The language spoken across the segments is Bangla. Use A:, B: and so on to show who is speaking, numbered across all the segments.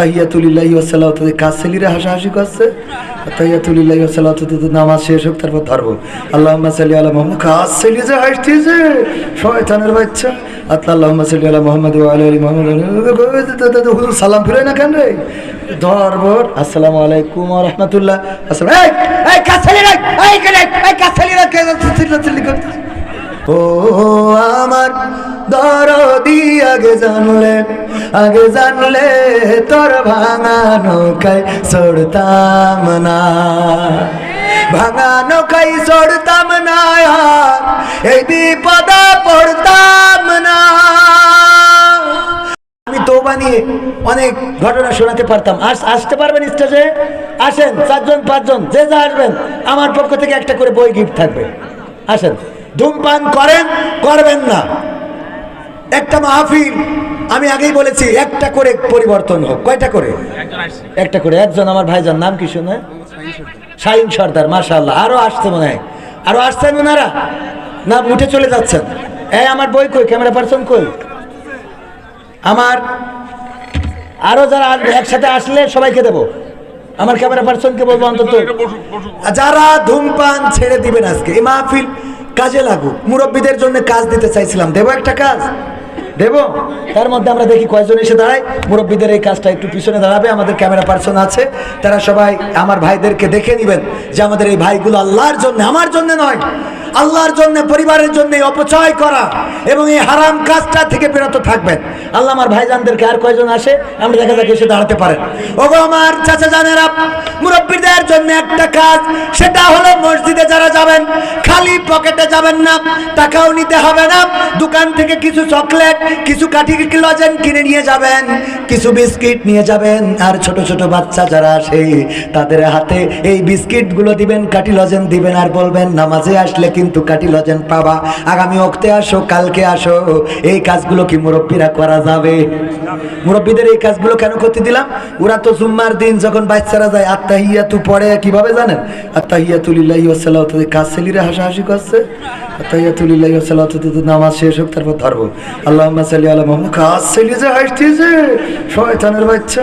A: আত্তাহিয়াতুলিল্লাহি ওয়াসাল্লাতু কাজ ছেলিরা হাসাহাসি করছে। আত্তাহিয়াতুলিল্লাহি ওয়াসাল্লাতু নামাজ শেষ হোক, তারপর ধরবো। আল্লাহুম্মা সাল্লি আলা মুহাম্মদ কাজ ছেলি যে হাসতেছে শয়তানের বাচ্চা। আত্মা আল্লাহুম্মা সাল্লি আলা মুহাম্মদ আলা মুহাম্মদ। হুজুর সালাম ফিরে না কেন রে? ধরবর আসসালামু আলাইকুম রাহমাতুল্লাহ। আসসালাম। এই কাজ ছেলিরা এই কাজ ছেলিরা কে চিল্লাচিল্লি করতেছে ও আমার দরদি আগে জানলে আগে জানলে তোর ভাঙা নৌকায় চড়তাম না। ভাঙা নৌকায় চড়তাম না, এই বিপদে পড়তাম না। আমি তোবা নিয়ে অনেক ঘটনা শোনাতে পারতাম। আস, আসতে পারবেন স্টেজে আসেন, চারজন, পাঁচজন, যে যা আসবেন, আমার পক্ষ থেকে একটা করে বই গিফট থাকবে। আসেন। ধূমপান করেন, করবেন না। একটা মাহফিল আমি আগেই বলেছি, একটা করে পরিবর্তন হোক। কয়টা করে? একটা করে। একজন আমার ভাইজান, নাম কি শুনে? শাহিন সর্দার মাশাল্লাহ আরও আসছে মনে হয়। আরও আসছেন ওনারা? না, উঠে চলে যাচ্ছেন। এই, আমার বই কই? ক্যামেরা পার্সন কই? আমার আরও যারা একসাথে আসলে সবাইকে দেবো। আমার ক্যামেরা পার্সনকে বলব অন্তত। যারা ধূমপান ছেড়ে দিবেন আজকে, এই মাহফিল কাজে লাগুক। মুরব্বীদের জন্য কাজ দিতে চাইছিলাম। দেবো একটা কাজ? দেব? তার মধ্যে আমরা দেখি কয়েকজন এসে দাঁড়ায়। মুরব্বীদের এই কাজটা একটু পিছনে দাঁড়াবে, আমাদের ক্যামেরা পার্সন আছে। তারা সবাই আমার ভাইদেরকে দেখে নেবেন যে আমাদের এই ভাইগুলো আল্লাহর জন্য, আমার জন্য নয়। আল্লাহর জন্য, পরিবারের জন্য অপচয় করা এবং এই হারাম কাজটা থেকে বিরত থাকবেন। আল্লাহ আমার ভাইজানদেরকে আর কয়জন আসে? আমরা দেখা যাক এসে দাঁড়াতে পারেন। ওগো আমার চাচা জানেরা, মুরব্বীদের জন্য একটা কাজ, সেটা হলো মসজিদে যারা যাবেন, খালি পকেটে যাবেন না, টাকাও নিতে হবে না, দোকান থেকে কিছু চকলেট, কিছু কাঠি লজেন কিনে নিয়ে যাবেন, কিছু বিস্কিট নিয়ে যাবেন, আর ছোট ছোট বাচ্চা যারা আসে, তাদের হাতে এই বিস্কিটগুলো দিবেন, কাঠি লজেন দিবেন, আর বলবেন, নামাজে আসলে কিন্তু কাঠি লজেন পাবা। আগামী অক্তে আসো, কালকে আসো। এই কাজগুলো কি মুরব্বীরা করা যাবে? মুরব্বীদের এই কাজগুলো কেন করতে দিলাম? ওরা তো জুম্মার দিন যখন বাচ্চারা যায় আত্মাহিয়াতু পড়ে, কীভাবে জানেন? আত্মাহিয়াতুলিল্লাহি ওয়াসাল্লাতু কাজ ছেলিরা হাসাহাসি করছে। আত্তাহিয়াতুলিল্লাহি ওয়াসাল্লাতু নামাজ শেষ হোক, তারপর ধরবো। আল্লাহুম্মা সাল্লি আলা মুহাম্মদ। কাজ ছেলি যে হাসতেছে, শয়তানের বাচ্চা।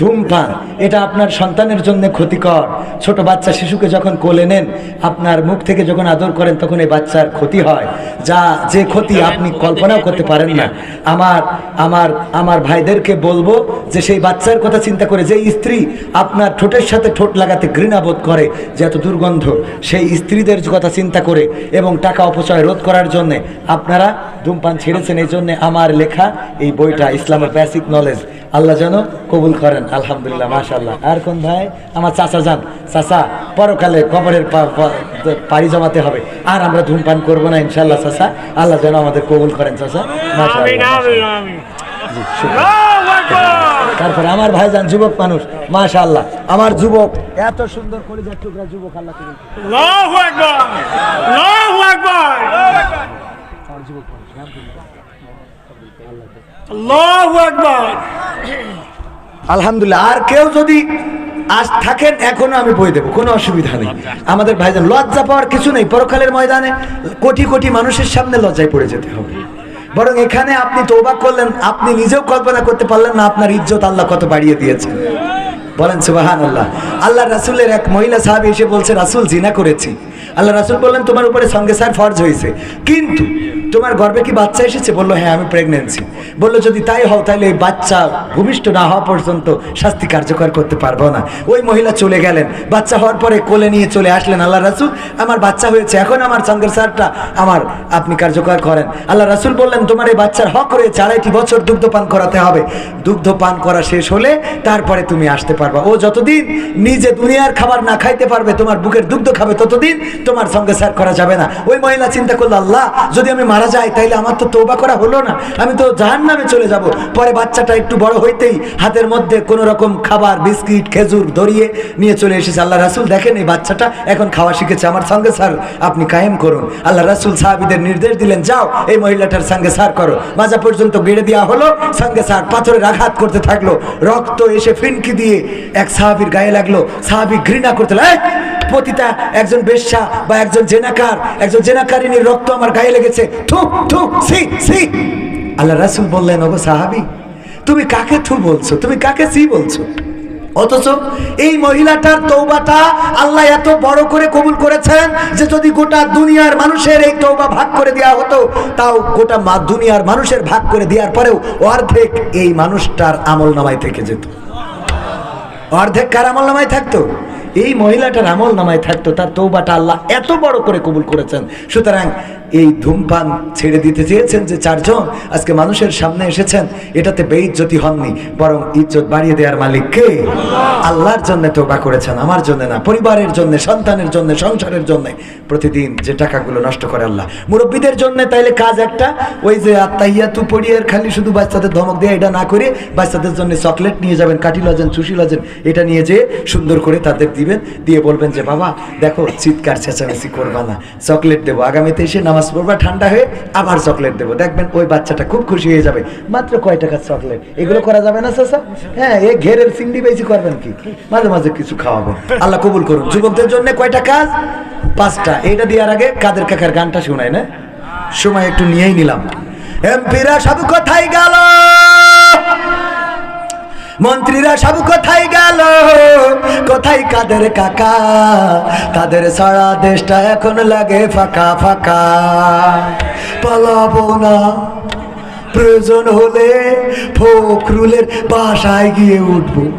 A: ধূমপান, এটা আপনার সন্তানের জন্য ক্ষতিকর। ছোট বাচ্চা শিশুকে যখন কোলে নেন, আপনার মুখ থেকে যখন আদর করেন, তখন এই বাচ্চার ক্ষতি হয়। যা, যে ক্ষতি আপনি কল্পনাও করতে পারেন না। আমার আমার আমার ভাইদেরকে বলব যে সেই বাচ্চার কথা চিন্তা করে, যে স্ত্রী আপনার ঠোঁটের সাথে ঠোঁট লাগাতে ঘৃণাবোধ করে, যে এত দুর্গন্ধ, সেই স্ত্রীদের কথা চিন্তা করে এবং টাকা অপচয় রোধ করার জন্য আপনারা ধূমপান ছেড়েছেন। এই জন্য আমার লেখা, এই বইটা, ইসলামের বেসিক নলেজ আল্লাহ যেন কবুল করেন আলহামদুলিল্লাহ মাশাল্লাহ আর কোন ভাই? আমার চাচা যান। চাচা পরকালে কবরের পাড়ি জমাতে হবে। আর আমরা ধূমপান করব না ইনশাল্লাহ চাচা। আল্লাহ যেন আমাদের কবুল করেন চাচা। তারপরে আমার ভাই যান যুবক মানুষ। মাশাআল্লাহ। আমার যুবক এত সুন্দর কলিজার টুকরা যুবক আল্লাহ যুবক মানুষ আলহামদুলিল্লাহ। আর কেউ যদি আজ থাকেন এখনও আমি বই দেবো, কোনো অসুবিধা নেই। আমাদের ভাইজান, লজ্জা পাওয়ার কিছু নেই। পরকালের ময়দানে কোটি কোটি মানুষের সামনে লজ্জায় পড়ে যেতে হবে। বরং এখানে আপনি তৌবা করলেন, আপনি নিজেও কল্পনা করতে পারলেন না, আপনার ইজ্জত আল্লাহ কত বাড়িয়ে দিয়েছেন বলেন সুবাহান আল্লাহ আল্লাহ রাসুলের এক মহিলা সাহাবি এসে বলছে, রাসুল, জিনা করেছি। আল্লাহ রাসুল বললেন, তোমার উপরে সঙ্গে স্যার ফর্জ হয়েছে। কিন্তু তোমার গর্ভে কি বাচ্চা এসেছে? বলল হ্যাঁ আমি প্রেগনেন্সি বলল, যদি তাই হও তাহলে এই বাচ্চা ভূমিষ্ঠ না হওয়া পর্যন্ত শাস্তি কার্যকর করতে পারব না। ওই মহিলা চলে গেলেন। বাচ্চা হওয়ার পরে কোলে নিয়ে চলে আসলেন আল্লাহ রাসুল। আমার বাচ্চা হয়েছে, এখন আমার সঙ্গের স্যারটা আমার, আপনি কার্যকর করেন। আল্লাহ রাসুল বললেন, তোমার এই বাচ্চার হক রয়েছে, আড়াইটি বছর দুগ্ধ পান করাতে হবে। দুগ্ধ পান করা শেষ হলে তারপরে তুমি আসতে পারবা। ও যতদিন নিজে দুনিয়ার খাবার না খাইতে পারবে, তোমার বুকের দুগ্ধ খাবে, ততদিন তোমার সঙ্গে স্যার করা যাবে না। ওই মহিলা চিন্তা করল, আল্লাহ, যদি আমি মারা যাই তাইলে আমার তো তৌবা করা হলো না। আমি তো জাহান নামে চলে যাব। পরে বাচ্চাটা একটু বড় হইতেই হাতের মধ্যে কোনো রকম খাবার, বিস্কিট, খেজুর ধরিয়ে নিয়ে চলে এসেছে। আল্লাহ রাসুল দেখেন এই বাচ্চাটা এখন খাওয়া শিখেছে। আমার সঙ্গে স্যার, আপনি কায়েম করুন। আল্লাহ রাসুল সাহাবিদের নির্দেশ দিলেন, যাও এই মহিলাটার সঙ্গে স্যার করো। মাজা পর্যন্ত গেড়ে দেওয়া হলো। সঙ্গে স্যার পাথরের আঘাত করতে থাকল। রক্ত এসে ফিনকি দিয়ে এক সাহাবির গায়ে লাগল। সাহাবি ঘৃণা করতে পতিতা, একজন বেশ্যা বা একজন জেনাকার, একজন জেনাকারিনীর রক্ত আমার গায়ে লেগেছে। আল্লাহ রাসুল বললেন, ওগো সাহাবি, তুমি কাকে থু বলছো? তুমি কাকে সি বলছো? অথচ এই মহিলাটার তৌবাটা আল্লাহ এত বড় করে কবুল করেছেন যে যদি গোটা দুনিয়ার মানুষের এই তৌবা ভাগ করে দেওয়া হতো, তাও গোটা মা দুনিয়ার মানুষের ভাগ করে দেওয়ার পরেও অর্ধেক এই মানুষটার আমল নামায় থেকে যেত। অর্ধেক কার আমল নামায় থাকতো? এই মহিলাটার আমল নামায় থাকতো, তার তৌবাটা আল্লাহ এত বড় করে কবুল করেছেন। সুতরাং এই ধূমপান ছেড়ে দিতে চেয়েছেন যে চারজন, আজকে মানুষের সামনে এসেছেন, এটাতে বেইজ্জতি হননি, বরং ইজ্জত বাড়িয়ে দেওয়ার মালিক কে? আল্লাহর জন্য তৌবা করেছেন, আমার জন্য না, পরিবারের জন্য, সন্তানের জন্য, সংসারের জন্য। প্রতিদিন যে টাকাগুলো নষ্ট করে আল্লাহ। মুরব্বীদের জন্য তাইলে কাজ একটা, ওই যে আত্মাইয়া তু পড়িয়ে খালি শুধু বাচ্চাদের ধমক দিয়ে এটা না করে বাচ্চাদের জন্য চকলেট নিয়ে যাবেন কাটি লজেন চুষি লজেন, এটা নিয়ে যেয়ে সুন্দর করে তাদের দিবেন, দিয়ে বলবেন যে, বাবা, দেখো, চিৎকার, চেঁচামেচি করবা না। চকলেট দেবো। আগামীতে এসে নামাজ পড়বা, ঠান্ডা হয়ে আবার চকলেট দেবো। দেখবেন ওই বাচ্চাটা খুব খুশি হয়ে যাবে। মাত্র কয় টাকার চকলেট? এগুলো করা যাবে না, চাচা? হ্যাঁ এ ঘেরের চিংড়ি বেশি করবেন কি? মাঝে মাঝে কিছু খাওয়াবেন আল্লাহ কবুল করুন। যুবকদের জন্য কয়টা কাজ? পাঁচটা। এটা দেওয়ার আগে কাদের কাকার গানটা শোনায় না? সময় একটু নিয়েই নিলাম। এমপিরা সব কোথায় গেল? মন্ত্রীরা সব কোথায় গেল? কোথায় কাদের কাকা? তাদের সারা দেশটা এখন লাগে ফাঁকা ফাঁকা। পালাবো না। প্রয়োজন হলে ফখরুলের বাসায় গিয়ে উঠবো।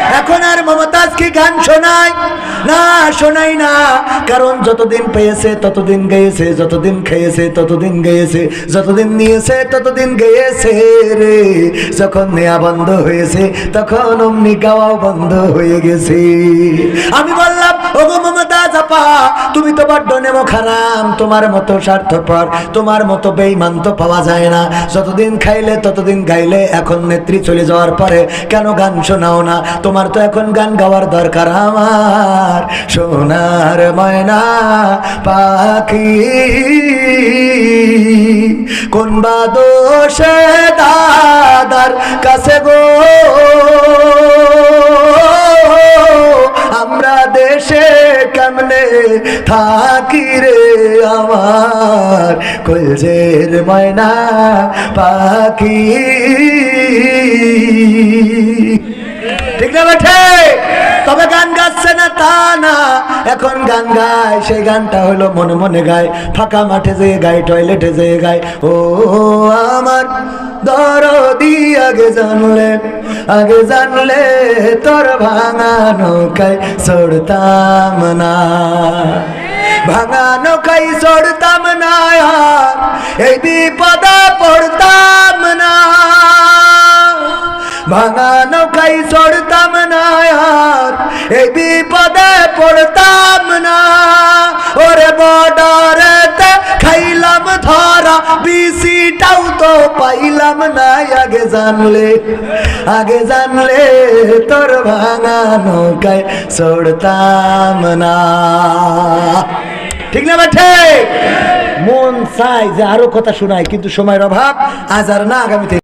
A: এখন আর মমতাজ কি গান শোনায়? না শোনাই না। কারণ যতদিন পেয়েছে, ততদিন গেয়েছে, যতদিন খেয়েছে, ততদিন গেয়েছে, যতদিন নিয়েছে, ততদিন গেয়েছে রে। যখন নেয়া বন্ধ হয়েছে, তখন অমনি গাওয়াও বন্ধ হয়ে গেছে। আমি বললাম, ওগো মমতাজ আপা, তুমি তো বড্ড নেমো খারাম, তোমার মতো স্বার্থপর, তোমার মতো বেইমান তো পাওয়া যায় না। যতদিন খাইলে, ততদিন গাইলে, এখন নেত্রী চলে যাওয়ার পরে কেন গান শোনাও না? তোমার তো এখন গান গাওয়ার দরকার আমার। সোনার ময়না পাখি, কোন বা দোষে দাদার কাছে গো? আমরা দেশে কেমনে থাকি রে আমার? কলজের ময়না পাখি। না বেঠে? তবে গান গাচ্ছে না তা না। এখন গান গায়, সেই গানটা হলো মনে মনে গায়। ফাঁকা মাঠে যেয়ে গায়, টয়লেটে যেয়ে গায়। ও, আমার দরদি আগে জানলে আগে জানলে তোর ভাঙা নৌকায় চড়তাম না। ভাঙা নৌকায় চড়তাম ওরে বর্ডারেতে খাইলাম ধরা বিসি এইটাও তো পাইলাম না, আগে জানলে আগে জানলে তোর ভাঙা নৌকায় চড়তাম না। ঠিক না বাঠে মন চাই যে আরও কথা শোনায়, কিন্তু সময়ের অভাব, আজ আর না, আগামীতে